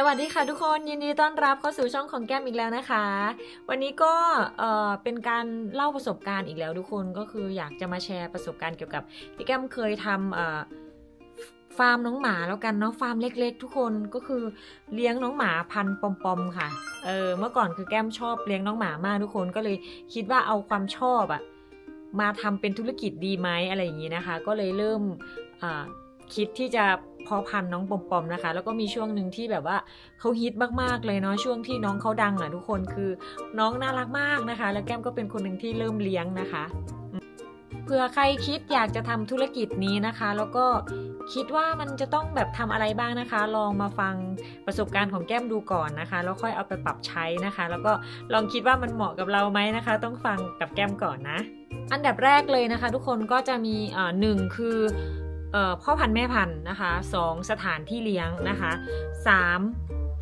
สวัสดีค่ะทุกคนยินดีต้อนรับเข้าสู่ช่องของแก้มอีกแล้วนะคะ วันนี้ก็เอ่อเป็นการเล่าประสบการณ์อีกแล้วทุกคนก็คืออยากจะมาแชร์ประสบการณ์เกี่ยวกับที่แก้มเคยทำเอ่อฟาร์มน้องหมาแล้วกันเนาะฟาร์มเล็ก ๆ ทุกคนก็คือเลี้ยงน้องหมาพันธุ์ปอมๆค่ะเออเมื่อก่อนคือแก้มชอบเลี้ยงน้องหมามากทุกคนก็เลยคิดว่าเอาความชอบอะมาทำเป็นธุรกิจดีไหมอะไรอย่างนี้นะคะ ก็เลยเริ่มคิดที่จะ พอพันธุ์น้องปอมปอมนะคะ แล้วก็มีช่วงหนึ่งที่แบบว่าเขาฮิตมากๆเลยเนาะช่วงที่น้องเขาดังอะทุกคนคือน้องน่ารักมากนะคะ แล้วแก้มก็เป็นคนหนึ่งที่เริ่มเลี้ยงนะคะเผื่อใครคิดอยากจะทำธุรกิจนี้นะคะ แล้วก็คิดว่ามันจะต้องแบบทำอะไรบ้างนะคะ ลองมาฟังประสบการณ์ของแก้มดูก่อนนะคะ แล้วค่อยเอาไปปรับใช้นะคะ แล้วก็ลองคิดว่ามันเหมาะกับเราไหมนะคะ ต้องฟังกับแก้มก่อนนะ อันดับแรกเลยนะคะ ทุกคนก็จะมีเอ่อหนึ่งคือ พ่อพันธุ์แม่พันธุ์นะคะสองสถานที่เลี้ยงนะคะสาม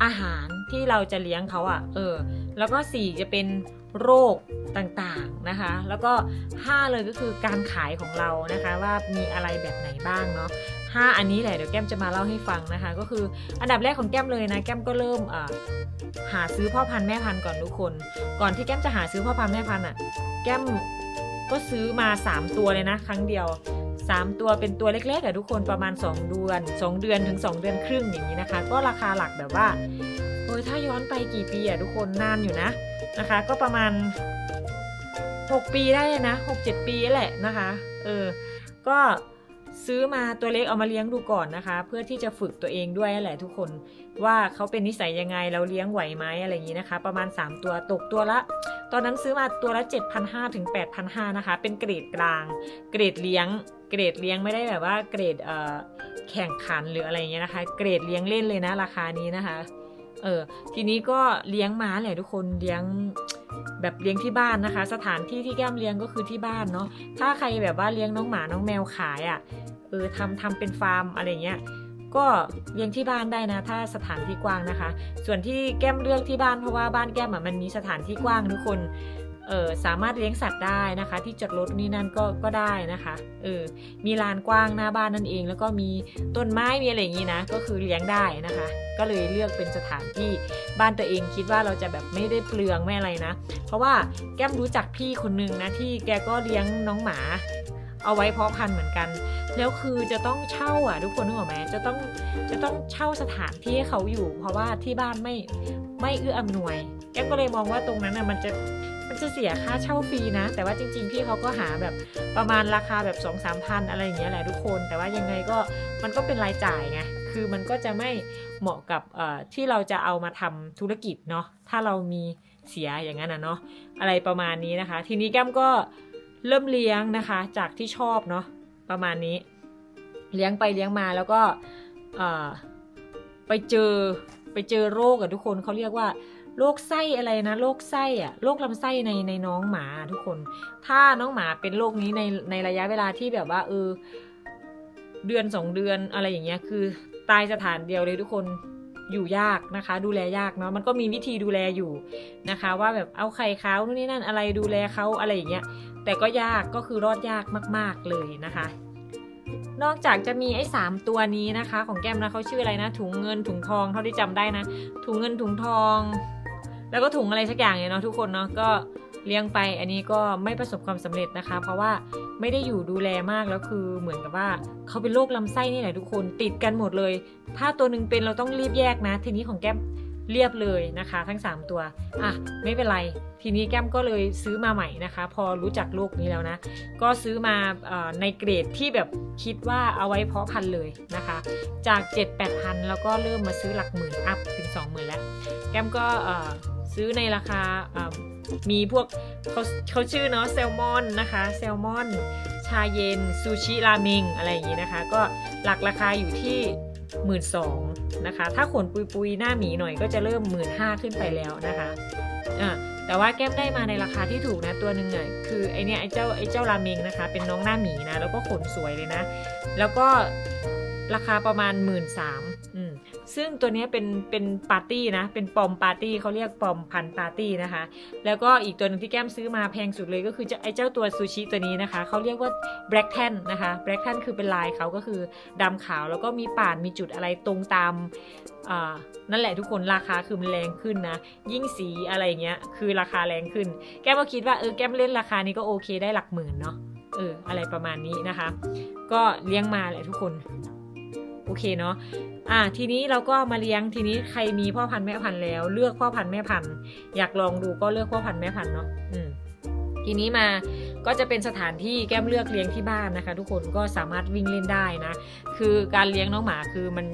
อาหารที่เราจะเลี้ยงเขาอะ่ะเออแล้วก็สี่จะเป็นโรคต่างๆนะคะ แล้วก็ห้าเลยก็คือการขายของเรานะคะว่ามีอะไรแบบไหนบ้างเนาะห้าอันนี้แหละเดี๋ยวแก้มจะมาเล่าให้ฟังนะคะ ก็คืออันดับแรกของแก้มเลยนะแก้มก็เริ่มอ่อหาซื้อพ่อพันธุ์แม่พันธุ์ก่อนทุกคน ก่อนที่แก้มจะหาซื้อพ่อพันธุ์แม่พันธุ์อะแก้มก็ซื้อมา 3 ตัวเลยนะ ครั้งเดียว 3 ตัวเป็นตัวเล็กๆอะทุกคนประมาณ 2 เดือน 2 เดือนถึง 2 เดือนครึ่งอย่างนี้นะคะ ก็ราคาหลักแบบว่าโอยถ้าย้อนไปกี่ปีอะทุกคนนานอยู่นะนะคะ ก็ประมาณ 6 ปีได้นะ 6 7 ปีแหละนะคะเออก็ซื้อมาตัวเล็กเอามาเลี้ยงดูก่อนนะคะ เพื่อที่จะฝึกตัวเองด้วยนั่แหละทุกคนว่าเขาเป็นนิสัยยังไงเราเลี้ยงไหวไหมอะไรอย่างนี้นะคะ ประมาณ 3 ตัวตกตัวละ ตอนนั้นซื้อมาตัวละ 7,500ถึง8,500นะคะ เป็นเกรดกลาง เกรดเลี้ยง เกรดเลี้ยงไม่ได้แบบว่าเกรดเอ่อแข่งขันหรืออะไรอย่างเงี้ยนะคะ เกรดเลี้ยงเล่นเลยนะราคานี้นะคะเออทีนี้ก็เลี้ยงม้าแหละทุกคนเลี้ยงแบบเลี้ยงที่บ้านนะคะ สถานที่ที่แก้มเลี้ยงก็คือที่บ้านเนาะถ้าใครแบบว่าเลี้ยงน้องหมาน้องแมวขายอะ่ะเออทำทำเป็นฟาร์มอะไรเงี้ยก็เลี้ยงที่บ้านได้นะ ถ้าสถานที่กว้างนะคะ ส่วนที่แก้มเลือกที่บ้านเพราะว่าบ้านแก้มมันมีสถานที่กว้างทุกคน เออสามารถเลี้ยงสัตว์ได้นะคะ ที่จอดรถนี่นั่นก็ก็ได้นะคะเออมีลานกว้างหน้าบ้านนั่นเอง แล้วก็มีต้นไม้มีอะไรอย่างนี้นะ ก็คือเลี้ยงได้นะคะ ก็เลยเลือกเป็นสถานที่บ้านตัวเองคิดว่าเราจะแบบไม่ได้เปลืองไม่อะไรนะ เพราะว่าแก้มรู้จักพี่คนนึงนะที่แกก็เลี้ยงน้องหมาเอาไว้เพาะพันธุ์เหมือนกัน แล้วคือจะต้องเช่าอะทุกคนนึกออกไหมจะต้องจะต้องเช่าสถานที่ให้เขาอยู่ เพราะว่าที่บ้านไม่ไม่เอื้ออำนวย แก้มก็เลยมองว่าตรงนั้นน่ะมันจะ มันจะเสียค่าเช่าฟรีนะ แต่ว่าจริง ๆ พี่เขาก็หาแบบประมาณราคาแบบ2 3พันอะไรอย่างเงี้ยแหละทุกคน แต่ว่ายังไงก็มันก็เป็นรายจ่ายไงคือมันก็จะไม่เหมาะกับที่เราจะเอามาทำธุรกิจเนาะถ้าเรามีเสียอย่างนั้นนะเนาะอะไรประมาณนี้นะคะ ทีนี้แก้มก็เริ่มเลี้ยงนะคะ จากที่ชอบเนาะประมาณนี้ เลี้ยงไปเลี้ยงมาแล้วก็ไปเจอไปเจอโรคอะทุกคนเขาเรียกว่า โรคไส้อะไรนะโรคไส้อะโรคลำไส้ในในน้องหมาทุกคน ถ้าน้องหมาเป็นโรคนี้ในในระยะเวลาที่แบบว่าเออเดือนสองเดือนอะไรอย่างเงี้ยคือ ตายสถานเดียวเลยทุกคนอยู่ยากนะคะ ดูแลยากเนาะมันก็มีวิธีดูแลอยู่นะคะ ว่าแบบเอาไข่เขานู่นนี่นั่นอะไรดูแลเขาอะไรอย่างเงี้ยแต่ก็ยากก็คือรอดยากมาก ๆเลยนะคะ นอกจากจะมีไอ้สามตัวนี้นะคะ ของแก้มนะเขาชื่ออะไรนะ ถุงเงินถุงทองเท่าที่จำได้นะ ถุงเงินถุงทอง แล้วก็ถุงอะไรสักอย่างเนี่ยเนาะทุกคนเนาะก็เลี้ยงไปอันนี้ก็ไม่ประสบความสำเร็จนะคะ เพราะว่าไม่ได้อยู่ดูแลมากแล้วคือเหมือนกับว่าเขาเป็นโรคลำไส้นี่แหละทุกคนติดกันหมดเลย ถ้าตัวหนึ่งเป็นเราต้องรีบแยกนะ ทีนี้ของแก้มเรียบเลยนะคะ ทั้ง 3 ตัวอะไม่เป็นไรทีนี้แก้มก็เลยซื้อมาใหม่นะคะ พอรู้จักโรคนี้แล้วนะ ก็ซื้อมาอในเกรดที่แบบคิดว่าเอาไว้เพาะพันธุ์เลยนะคะ จาก 7 8พันแล้วก็เริ่มมาซื้อหลักหมื่นอัพถึง 20,000 แล้ว แก้มก็ ซื้อในราคามีพวกเขาเขาชื่อเนาะแซลมอนนะคะแซลมอนชาเย็นซูชิราเมงอะไรอย่างนี้นะคะ ก็หลักราคาอยู่ที่หมื่นสองนะคะ ถ้าขนปุยปุยๆหน้าหมีหน่อยก็จะเริ่มหมื่นห้าขึ้นไปแล้วนะคะอ่าแต่ว่าแก้มได้มาในราคาที่ถูกนะตัวหนึ่งอะคือไอเนี้ยไอเจ้าไอเจ้าราเมงนะคะ เป็นน้องหน้าหมีนะแล้วก็ขนสวยเลยนะ แล้วก็ราคาประมาณหมื่นสาม ซึ่งตัวนี้เป็นเป็นปาร์ตี้นะ เป็นปอมปาร์ตี้เขาเรียกปอมพันปาร์ตี้นะคะ แล้วก็อีกตัวหนึงที่แก้มซื้อมาแพงสุดเลยก็คือจ้าไอ้เจ้าตัวซูชิตัวนี้นะคะเขาเรียกว่า black tan นะคะ black tan คือเป็นลายเขาก็คือดำขาวแล้วก็มีป่านมีจุดอะไรตรงตามนั่นแหละทุกคนราคาคือมันแรงขึ้นนะ ยิ่งสีอะไรเงี้ยคือราคาแรงขึ้น แก้มก็คิดว่าเออแก้มเล่นราคานี้ก็โอเคได้หลักหมื่นเนาะเอออะไรประมาณนี้นะคะ ก็เลี้ยงมาแหละทุกคน โอเคเนาะอะทีนี้เราก็มาเลี้ยงทีนี้ใครมีพ่อพันธุ์แม่พันธุ์แล้ว เลือกพ่อพันธุ์แม่พันธุ์อยากลองดูก็เลือกพ่อพันธุ์แม่พันธุ์เนาะอืมทีนี้มาก็จะเป็นสถานที่แก้มเลือกเลี้ยงที่บ้านนะคะ ทุกคนก็สามารถวิ่งเล่นได้นะ คือการเลี้ยงน้องหมาคือมัน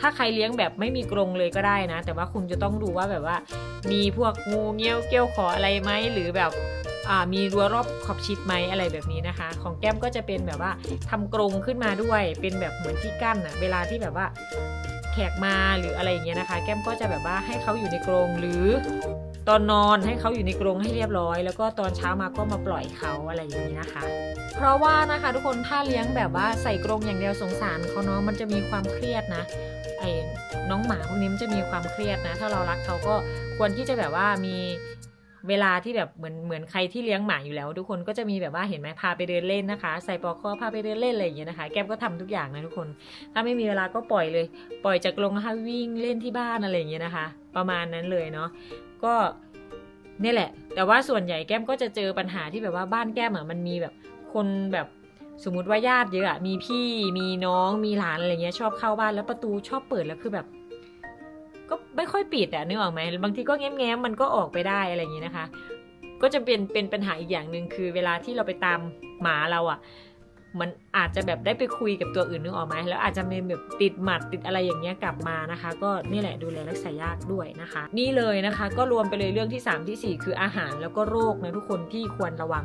ถ้าใครเลี้ยงแบบไม่มีกรงเลยก็ได้นะ แต่ว่าคุณจะต้องดูว่าแบบว่า มีพวกงูเงี้ยวเกี้ยวขออะไรไหมหรือแบบ มีรั้วรอบขอบชิดไหมอะไรแบบนี้นะคะ ของแก้มก็จะเป็นแบบว่าทำกรงขึ้นมาด้วย เป็นแบบเหมือนที่กั้นอะเวลาที่แบบว่าแขกมาหรืออะไรอย่างเงี้ยนะคะ แก้มก็จะแบบว่าให้เขาอยู่ในกรงหรือตอนนอนให้เขาอยู่ในกรงให้เรียบร้อย แล้วก็ตอนเช้ามาก็มาปล่อยเขาอะไรอย่างนี้นะคะ เพราะว่านะคะทุกคนถ้าเลี้ยงแบบว่าใส่กรงอย่างเดียวสงสารเขาเนาะมันจะมีความเครียดนะไอ้น้องหมาพวกนี้มันจะมีความเครียดนะ ถ้าเรารักเขาก็ควรที่จะแบบว่ามี เวลาที่แบบเหมือนเหมือนใครที่เลี้ยงหมาอยู่แล้ว ทุกคนก็จะมีแบบว่าเห็นไหมพาไปเดินเล่นนะคะ ใส่ปลอกคอพาไปเดินเล่นอะไรอย่างเงี้ยนะคะ แก้มก็ทำทุกอย่างนะทุกคน ถ้าไม่มีเวลาก็ปล่อยเลย ปล่อยจากกรงนะคะวิ่งเล่นที่บ้านอะไรอย่างเงี้ยนะคะ ประมาณนั้นเลยเนาะก็นี่แหละ แต่ว่าส่วนใหญ่แก้มก็จะเจอปัญหาที่แบบว่าบ้านแก้มอะมันมีแบบคนแบบสมมติว่าญาติเยอะอะมีพี่มีน้องมีหลานอะไรเงี้ยชอบเข้าบ้านแล้วประตูชอบเปิดแล้วคือแบบ ก็ไม่ค่อยปิดอะนึกออกไหมบางทีก็แง้มๆมันก็ออกไปได้อะไรอย่างงี้นะคะ ก็จะเป็นเป็นปัญหาอีกอย่างหนึ่งคือ เวลาที่เราไปตามหมาเราอะมันอาจจะแบบได้ไปคุยกับตัวอื่นนึกออกไหมแล้วอาจจะมีแบบติดหมัดติดอะไรอย่างเงี้ยกลับมานะคะ ก็นี่แหละดูแลรักษายากด้วยนะคะ นี่เลยนะคะ ก็รวมไปเลยเรื่องที่ 3 ทีสี่4 คืออาหารแล้วก็โรคนะทุกคนที่ควรระวัง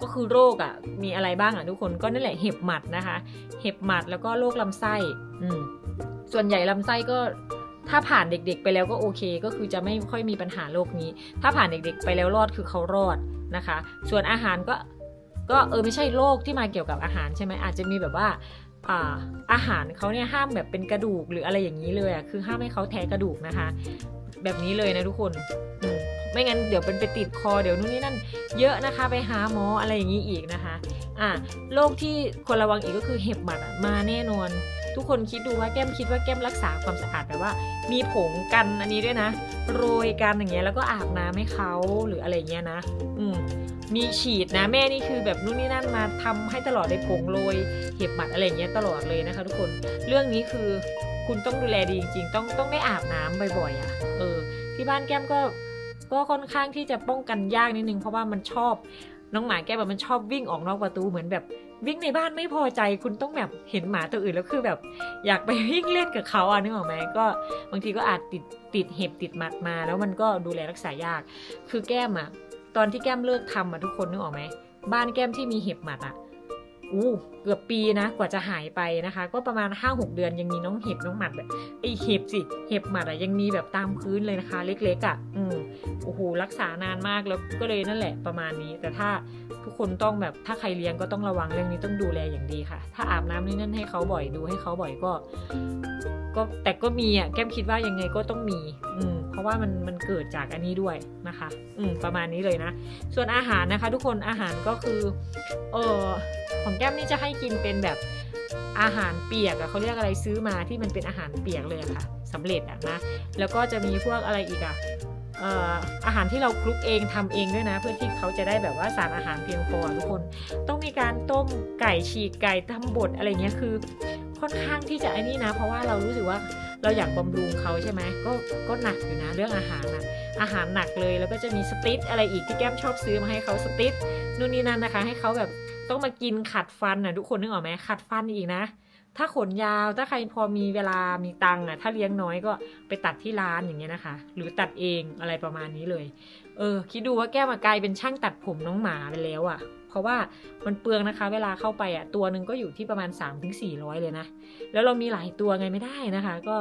ก็คือโรคอะ่ะมีอะไรบ้างอะ่ะทุกคนก็นั่นแหละเห็บหมัดนะคะ เห็บหมัดแล้วก็โรคลำไส้อืมส่วนใหญ่ลำไส้ก็ ถ้าผ่านเด็กๆไปแล้วก็โอเค ก็คือจะไม่ค่อยมีปัญหาโรคนี้ ถ้าผ่านเด็กๆไปแล้วรอดคือเขารอดนะคะ ส่วนอาหารก็ก็เออไม่ใช่โรคที่มาเกี่ยวกับอาหารใช่ไหมอาจจะมีแบบว่าอาอาหารเขาเนี่ยห้ามแบบเป็นกระดูกหรืออะไรอย่างนี้เลยอะคือห้ามให้เขาแทะกระดูกนะคะ แบบนี้เลยนะทุกคนไม่งั้นเดี๋ยวเป็นไปติดคอเดี๋ยวนู่นนี่นั่นเยอะนะคะ ไปหาหมออะไรอย่างนี้อีกนะคะอะโรคที่ควรระวังอีกก็คือเห็บหมัดมาแน่นอน ทุกคนคิดดูว่าแก้มคิดว่าแก้มรักษาความสะอาดแบบว่า มีผงกันอันนี้ด้วยนะ โรยกันอย่างเงี้ยแล้วก็อาบน้ำให้เขาหรืออะไรเงี้ยนะ อืมมีฉีดนะแม่นี่คือแบบนู่นนี่นั่นมาทำให้ตลอดเลยผงโรยเห็บหมัดอะไรเงี้ยตลอดเลยนะคะ ทุกคนเรื่องนี้คือคุณต้องดูแลดีจริงๆ ต้องต้องได้อาบน้ำบ่อยๆอะเออที่บ้านแก้มก็ก็ค่อนข้างที่จะป้องกันยากนิดนึงเพราะว่ามันชอบ น้องหมาแก้มแบบมันชอบวิ่งออกนอกประตูเหมือนแบบวิ่งในบ้านไม่พอใจคุณต้องแบบเห็นหมาตัวอื่นแล้วคือแบบ อยากไปวิ่งเล่นกับเขาอะนึกออกไหมก็บางทีก็อาจติดติดเห็บติดหมัดมา แล้วมันก็ดูแลรักษายาก คือแก้มอะตอนที่แก้มเลิกทำอะทุกคนนึกออกไหมบ้านแก้มที่มีเห็บหมัดอะอู้เกือบปีนะกว่าจะหายไปนะคะ ก็ประมาณ 5-6 เดือนยังมีน้องเห็บน้องหมัดแบบไอเห็บสิเห็บหมัดอะยังมีแบบตามพื้นเลยนะคะ เล็กๆอะ อืม โอ้โหรักษานานมากแล้วก็เลยนั่นแหละประมาณนี้ แต่ถ้าทุกคนต้องแบบถ้าใครเลี้ยงก็ต้องระวังเรื่องนี้ต้องดูแลอย่างดีค่ะ ถ้าอาบน้ำนี่นั่นให้เขาบ่อยดูให้เขาบ่อยก็ ก็แต่ก็มีอะแก้มคิดว่ายังไงก็ต้องมี อืมเพราะว่ามันมันเกิดจากอันนี้ด้วยนะคะ อืมประมาณนี้เลยนะ ส่วนอาหารนะคะ ทุกคนอาหารก็คือเออของแก้มนี่จะให้กินเป็นแบบอาหารเปียกอะเขาเรียกอะไรซื้อมาที่มันเป็นอาหารเปียกเลยอะค่ะสำเร็จอะนะแล้วก็จะมีพวกอะไรอีกอะ อาหารที่เราคลุกเองทำเองด้วยนะ เพื่อที่เขาจะได้แบบว่าสารอาหารเพียงพอทุกคนต้องมีการต้มไก่ฉีกไก่ทำบดอะไรเงี้ยคือ ค่อนข้างที่จะไอ้นี่นะ เพราะว่าเรารู้สึกว่าเราอยากบำรุงเขาใช่ไหมก็ก็หนักอยู่นะเรื่องอาหารนะอาหารหนักเลยแล้วก็จะมีสติ๊ดอะไรอีกที่แก้มชอบซื้อมาให้เขาสติ๊ดนู่นนี่นั่นนะคะ ให้เขาแบบต้องมากินขัดฟันนะทุกคนนึกออกไหมขัดฟันอีกนะ ถ้าขนยาวถ้าใครพอมีเวลามีตังค์อะ ถ้าเลี้ยงน้อยก็ไปตัดที่ร้านอย่างเงี้ยนะคะ หรือตัดเองอะไรประมาณนี้เลย เออ คิดดูว่าแก้มอะกลายเป็นช่างตัดผมน้องหมาไปแล้วอะ เพราะว่ามันเปลืองนะคะ เวลาเข้าไปอะตัวหนึ่งก็อยู่ที่ประมาณ 3-400 เลยนะ แล้วเรามีหลายตัวไงไม่ได้นะคะ ก็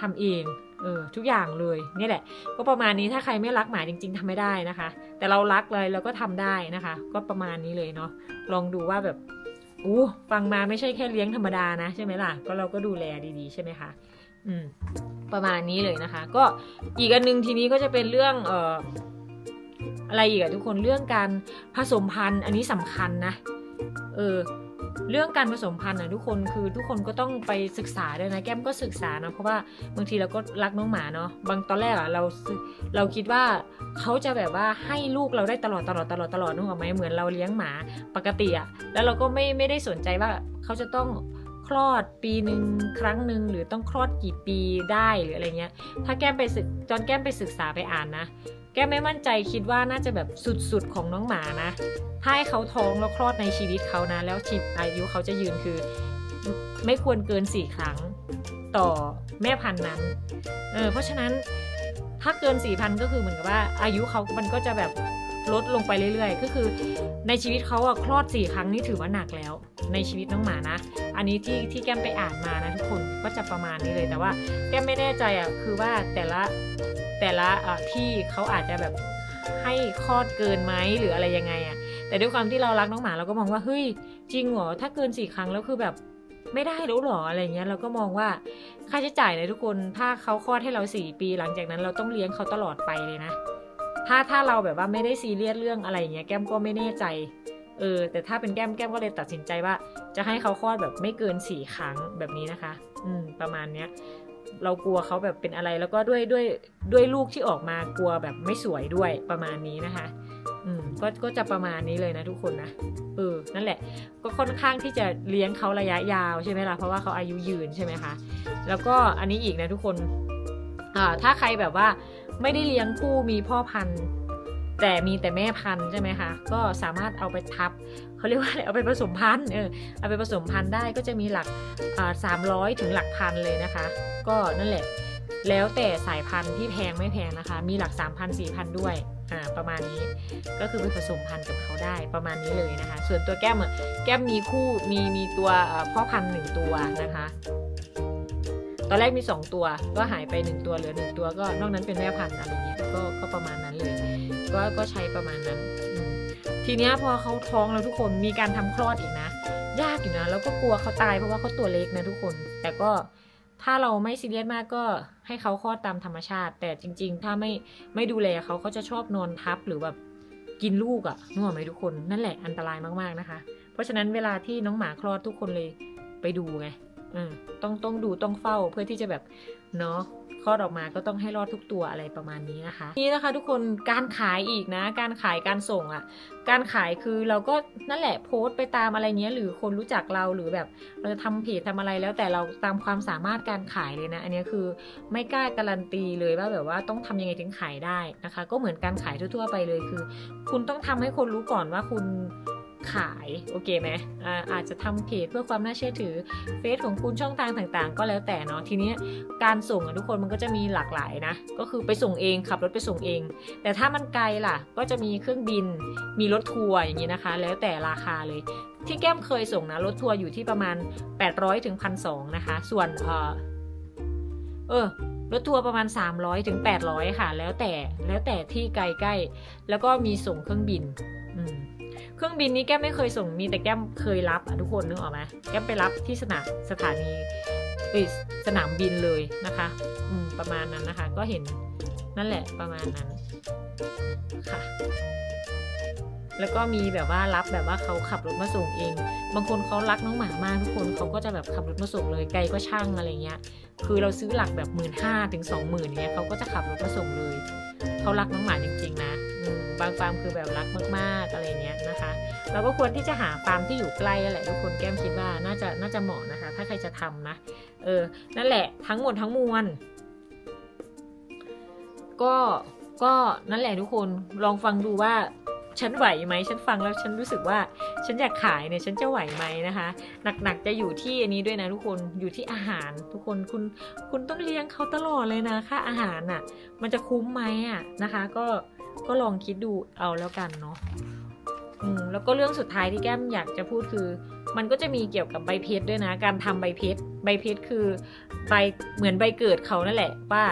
ทำเองเออทุกอย่างเลยนี่แหละ ก็ประมาณนี้ถ้าใครไม่รักหมาจริง ๆทำไม่ได้นะคะ แต่เรารักเลยเราก็ทำได้นะคะ ก็ประมาณนี้เลยเนาะลองดูว่าแบบ อู้ฟังมาไม่ใช่แค่เลี้ยงธรรมดานะใช่ไหมล่ะ ก็เราก็ดูแลดีๆ ใช่ไหมคะ อืม ประมาณนี้เลยนะคะ ก็อีกอันนึงทีนี้ก็จะเป็นเรื่องเอ่ออะไรอีกอะทุกคนเรื่องการผสมพันธุ์อันนี้สำคัญนะ เออ เรื่องการผสมพันธุ์อะทุกคนคือทุกคนก็ต้องไปศึกษาด้วยนะแก้มก็ศึกษานะเพราะว่าบางทีเราก็รักน้องหมาเนาะบางตอนแรกอะเราเราคิดว่าเขาจะแบบว่าให้ลูกเราได้ตลอดตลอดตลอดตลอดนึกออกไหมเหมือนเราเลี้ยงหมาปกติอะแล้วเราก็ไม่ไม่ได้สนใจว่าเขาจะต้องคลอดปีหนึ่งครั้งหนึ่งหรือต้องคลอดกี่ปีได้หรืออะไรเงี้ย ถ้าแก้มไปศึกจอนแก้มไปศึกษาไปอ่านนะ แก้ไม่มั่นใจคิดว่าน่าจะแบบสุดๆของน้องหมานะ ถ้าให้เขาท้องแล้วคลอดในชีวิตเขานะ แล้วชีอายุเขาจะยืนคือ ไม่ควรเกินสี่ครั้งต่อแม่พันธุ์นั้น เออเพราะฉะนั้นถ้าเกินสี่พันก็คือเหมือนกับว่า อายุเขามันก็จะแบบลดลงไปเรื่อยๆ ก็คือในชีวิตเขาอะคลอดสี่ครั้งนี่ถือว่าหนักแล้ว ในชีวิตน้องหมานะ อันนี้ที่ที่แก้มไปอ่านมานะทุกคนก็จะประมาณนี้เลยแต่ว่าแก้มไม่แน่ใจอะคือว่าแต่ละ แต่ละที่เขาอาจจะแบบให้คลอดเกินไหมหรืออะไรยังไงอะ แต่ด้วยความที่เรารักน้องหมาเราก็มองว่าเฮ้ยจริงเหรอถ้าเกินสี่ครั้งแล้วคือแบบไม่ได้แล้วเหรออะไรเงี้ยเราก็มองว่าค่าใช้จ่ายเลยทุกคนถ้าเขาคลอดให้เราสี่ปี หลังจากนั้นเราต้องเลี้ยงเขาตลอดไปเลยนะ ถ้าถ้าเราแบบว่าไม่ได้ซีเรียสเรื่องอะไรเงี้ยแก้มก็ไม่แน่ใจเออแต่ถ้าเป็นแก้มแก้มก็เลยตัดสินใจว่า จะให้เขาคลอดแบบไม่เกินสี่ครั้งแบบนี้นะคะ อืมประมาณเนี้ย เรากลัวเขาแบบเป็นอะไรแล้วก็ด้วยด้วยด้วยลูกที่ออกมากลัวแบบไม่สวยด้วยประมาณนี้นะคะ อืมก็ก็จะประมาณนี้เลยนะทุกคนนะเออนั่นแหละ ก็ค่อนข้างที่จะเลี้ยงเขาระยะยาวใช่ไหมล่ะเพราะว่าเขาอายุยืนใช่ไหมคะแล้วก็อันนี้อีกนะทุกคนอ่าถ้าใครแบบว่าไม่ได้เลี้ยงคู่มีพ่อพันธุ์แต่มีแต่แม่พันธุ์ใช่ไหมคะ ก็สามารถเอาไปทับเขาเรียกว่าอะไรเอาไปผสมพันธุ์เออเอาไปผสมพันธุ์ได้ก็จะมีหลักสามร้อยถึงหลักพันเลยนะคะ ก็นั่นแหละ แล้วแต่สายพันธุ์ที่แพงไม่แพงนะคะ มีหลัก 3 0 0 0 4 0 0 ด้วยอ่าประมาณนี้ก็คือไปผสมพันธุ์กับเขาได้ประมาณนี้เลยนะคะ ส่วนตัวแก้มแก้มมีคู่มีมีตัวพ่อพันธุ์หนึ่งตัวนะคะตอนแรกมี 2 ตัวก็หายไป 1 ตัวเหลือ 1 ตัวก็นอกนั้นเป็นแม่พันธุ์อะไรเงี้ยก็ก็ประมาณนั้นเลยก็ก็ใช้ประมาณนั้น ทีเนี้ยพอเขาท้องแล้วทุกคนมีการทำคลอดอีกนะ ยากอยู่นะแล้วก็กลัวเขาตายเพราะว่าเขาตัวเล็กนะทุกคน แต่ก็ ถ้าเราไม่ซีเรียสมากก็ให้เขาคลอดตามธรรมชาติ แต่จริง ๆ ถ้าไม่ไม่ดูแลเขาเขาจะชอบนอนทับหรือแบบกินลูกอะ่ะนึกออกไหมทุกคนนั่นแหละอันตรายมากๆนะคะ เพราะฉะนั้นเวลาที่น้องหมาคลอดทุกคนเลยไปดูไงต้องต้องดูต้องเฝ้าเพื่อที่จะแบบเนาะ คลอดออกมาก็ต้องให้รอดทุกตัวอะไรประมาณนี้นะคะ นี่นะคะทุกคนการขายอีกนะ การขายการส่งอะ่ะ การขายคือเราก็นั่นแหละโพสต์ไปตามอะไรเงี้ยหรือคนรู้จักเราหรือแบบเราจะทำเพจทำอะไรแล้วแต่เราตามความสามารถการขายเลยนะ อันนี้คือไม่กล้าการันตีเลยว่าแบบว่าต้องทำยังไงถึงขายได้นะคะ ก็เหมือนการขายทั่วๆไปเลยคือ คุณต้องทำให้คนรู้ก่อนว่าคุณ ขายโอเคไหมอาอาจจะทำเพจเพื่อความน่าเชื่อถือเฟซของคุณช่องทางต่างๆ ก็แล้วแต่เนาะทีนี้การส่งอะทุกคนมันก็จะมีหลากหลายนะก็คือไปส่งเองขับรถไปส่งเอง แต่ถ้ามันไกลล่ะ ก็จะมีเครื่องบินมีรถทัวร์อย่างนี้นะคะ แล้วแต่ราคาเลย ที่แก้มเคยส่งนะรถทัวร์อยู่ที่ประมาณ 800ถึง1,200นะคะ ส่วนเออเออรถทัวร์ประมาณ 300ถึง800 ค่ะ แล้วแต่แล้วแต่ที่ไกลใกล้ แล้วก็มีส่งเครื่องบิน ครื่องบินนี้แก้มไม่เคยส่งมีแต่แก้มเคยรับอะทุกคนนึกออกไหมแก้มไปรับที่สนามสถานีสนามบินเลยนะคะอืประมาณนั้นนะคะ ก็เห็นนั่นแหละประมาณนั้นค่ะ แล้วก็มีแบบว่ารับแบบว่าเขาขับรถมาส่งเอง บางคนเขารักน้องหมามากทุกคนเขาก็จะแบบขับรถมาส่งเลยไกลก็ช่างอะไรเงี้ย คือเราซื้อหลักแบบหมื่นห้าถึงสองหมื่นเนี้ยเขาก็จะขับรถมาส่งเลยเขารักน้องหมาจริงๆนะอืม บางฟาร์มคือแบบรักมากๆอะไรเงี้ยนะคะ เราก็ควรที่จะหาฟาร์มที่อยู่ใกล้แหละทุกคนแก้มคิดว่าน่าจะน่าจะเหมาะนะคะ ถ้าใครจะทำนะเออนั่นแหละทั้งหมดทั้งมวลก็ก็นั่นแหละทุกคนลองฟังดูว่าฉันไหวไหมฉันฟังแล้วฉันรู้สึกว่าฉันอยากขายเนี่ยฉันจะไหวไหมนะคะ หนักๆจะอยู่ที่อันนี้ด้วยนะทุกคนอยู่ที่อาหารทุกคนคุณคุณต้องเลี้ยงเขาตลอดเลยนะค่าอาหารน่ะ มันจะคุ้มไหมอะนะคะ ก็ ก็ลองคิดดูเอาแล้วกันเนาะอืมแล้วก็เรื่องสุดท้ายที่แก้มอยากจะพูดคือ มันก็จะมีเกี่ยวกับใบเพชรด้วยนะ การทำใบเพชรใบเพชรคือใบเหมือนใบเกิดเขานั่นแหละว่า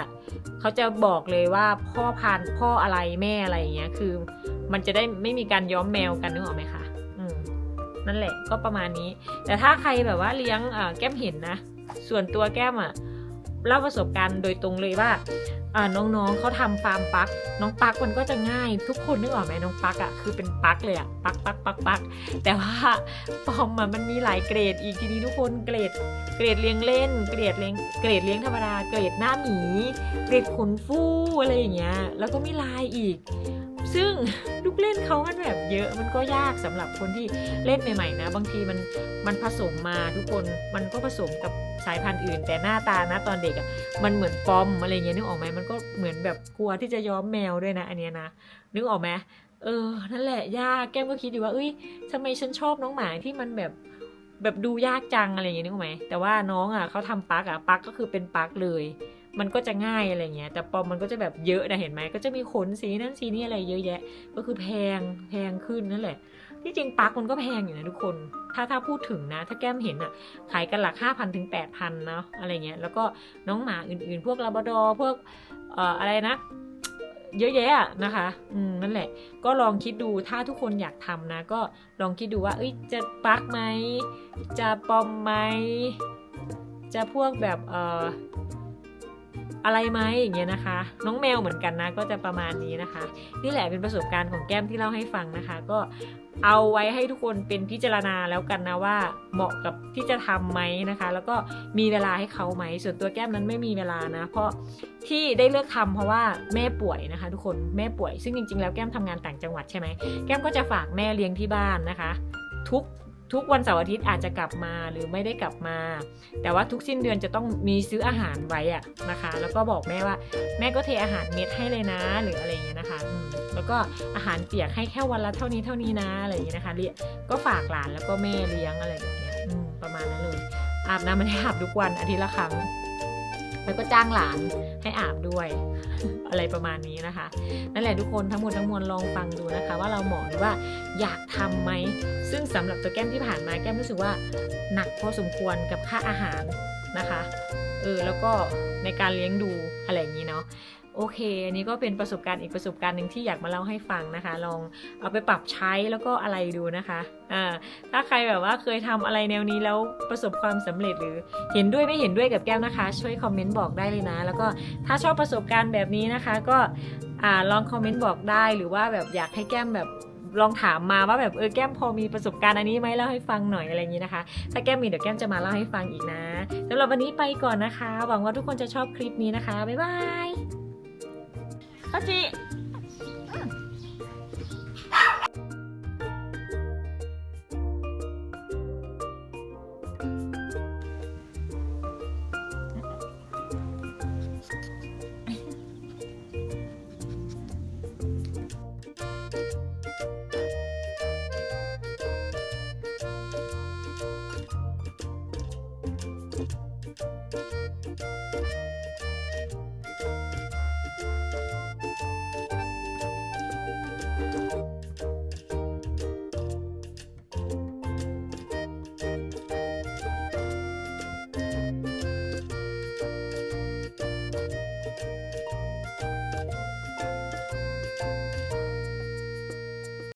เขาจะบอกเลยว่าพ่อพันพ่ออะไรแม่อะไรอย่างเงี้ย คือ มันจะได้ไม่มีการย้อมแมวกันนึกออกไหมคะอืมนั่นแหละก็ประมาณนี้ แต่ถ้าใครแบบว่าเลี้ยงอ่าแก้มเห็นนะส่วนตัวแก้มอะ เล่าประสบการณ์โดยตรงเลยว่าน้องๆเขาทำฟาร์มปัก น้องปักมันก็จะง่าย ทุกคนนึกออกไหมน้องปักอะ่ะคือเป็นปักเลยอะ่ะปักปักปักปักแต่ว่าปอมอะมันมีหลายเกรด อีกทีนี้ทุกคนเกรด เกรดเลี้ยงเล่น เกรดเลี้ยงเกรดเลี้ยงธรรมดาเกรดหน้าหมี เกรดขนฟูอะไรอย่างเงี้ยแล้วก็มีลายอีก ซึ่งลูกเล่นเขามันแบบเยอะมันก็ยากสำหรับคนที่เล่นใหม่ๆนะ บางทีมันมันผสมมาทุกคนมันก็ผสมกับสายพันธุ์อื่น แต่หน้าตานะตอนเด็กอะ่ะมันเหมือนปอมอะไรเงี้ยนึกออกไหมมันก็เหมือนแบบกลัวที่จะย้อมแมวด้วยนะ อันเนี้ยนะนึกออกไหมเออ นั่นแหละยากแก้มก็คิดอยู่ว่าเอ้ยทำไมฉันชอบน้องหมาที่มันแบบแบบดูยากจังอะไรอย่างเงี้ยนึกออกไหมแต่ว่าน้องอะเขาทำปักอะปักก็คือเป็นปักเลย มันก็จะง่ายอะไรเงี้ยแต่ปอมมันก็จะแบบเยอะนะเห็นไหมก็จะมีขนสีนั่นสีนี่อะไรเยอะแยะ ก็คือแพงแพงขึ้นนั่นแหละ ที่จริงปักมันก็แพงอยู่นะทุกคน ถ้าถ้าพูดถึงนะ ถ้าแก้มเห็นอะขายกันหลักห้าพันถึงแปดพันเนาะอะไรเงี้ยแล้วก็น้องหมาอื่นๆ พวกลาบดอร์พวกเอ่ออะไรนะเยอะแยะนะคะ อืม นั่นแหละ ก็ลองคิดดู ถ้าทุกคนอยากทำนะ ก็ลองคิดดูว่า เอ้ย จะปักไหม จะปอมไหม จะพวกแบบ เอ่อ อะไรไหมอย่างเงี้ยนะคะ น้องแมวเหมือนกันนะก็จะประมาณนี้นะคะ นี่แหละเป็นประสบการณ์ของแก้มที่เล่าให้ฟังนะคะ ก็เอาไว้ให้ทุกคนเป็นพิจารณาแล้วกันนะว่าเหมาะกับที่จะทำไหมนะคะ แล้วก็มีเวลาให้เขาไหม ส่วนตัวแก้มนั้นไม่มีเวลานะ เพราะที่ได้เลือกทำเพราะว่าแม่ป่วยนะคะ ทุกคนแม่ป่วย ซึ่งจริงๆแล้วแก้มทำงานต่างจังหวัดใช่ไหมแก้มก็จะฝากแม่เลี้ยงที่บ้านนะคะ ทุก ทุกวันเสาร์อาทิตย์อาจจะกลับมาหรือไม่ได้กลับมา แต่ว่าทุกสิ้นเดือนจะต้องมีซื้ออาหารไว้อะนะคะ แล้วก็บอกแม่ว่า แม่ก็เทอาหารเม็ดให้เลยนะหรืออะไรเงี้ยนะคะ แล้วก็อาหารเปียกให้แค่วันละเท่านี้เท่านี้นะอะไรอย่างเงี้ยนะคะเรียก็ฝากหลานแล้วก็แม่เลี้ยงอะไรแบบเนี้ยประมาณนั้นเลยอาบน้ำมันได้อาบทุกวันอาทิตย์ละครั้ง แล้วก็จ้างหลานให้อาบด้วย อะไรประมาณนี้นะคะ นั่นแหละทุกคนทั้งหมดทั้งมวลลองฟังดูนะคะ ว่าเราเหมาะหรือว่าอยากทำไหม ซึ่งสำหรับตัวแก้มที่ผ่านมาแก้มรู้สึกว่าหนักพอสมควรกับค่าอาหารนะคะ เออแล้วก็ในการเลี้ยงดูอะไรอย่างนี้เนาะ โอเค อันนี้ก็เป็นประสบการณ์อีกประสบการณ์หนึ่งที่อยากมาเล่าให้ฟังนะคะ ลองเอาไปปรับใช้แล้วก็อะไรดูนะคะ อ่า ถ้าใครแบบว่าเคยทำอะไรแนวนี้แล้วประสบความสำเร็จหรือเห็นด้วยไม่เห็นด้วยกับแก้มนะคะ ช่วยคอมเมนต์บอกได้เลยนะ แล้วก็ถ้าชอบประสบการณ์แบบนี้นะคะ ก็ อ่า ลองคอมเมนต์บอกได้หรือว่าแบบอยากให้แก้มแบบลองถามมาว่าแบบเออแก้มพอมีประสบการณ์อันนี้ไหมเล่าให้ฟังหน่อยอะไรอย่างนี้นะคะ ถ้าแก้มมีเดี๋ยวแก้มจะมาเล่าให้ฟังอีกนะสำหรับวันนี้ไปก่อนนะคะ หวังว่าทุกคนจะชอบคลิปนี้นะคะบ๊ายบาย ข้าวจิ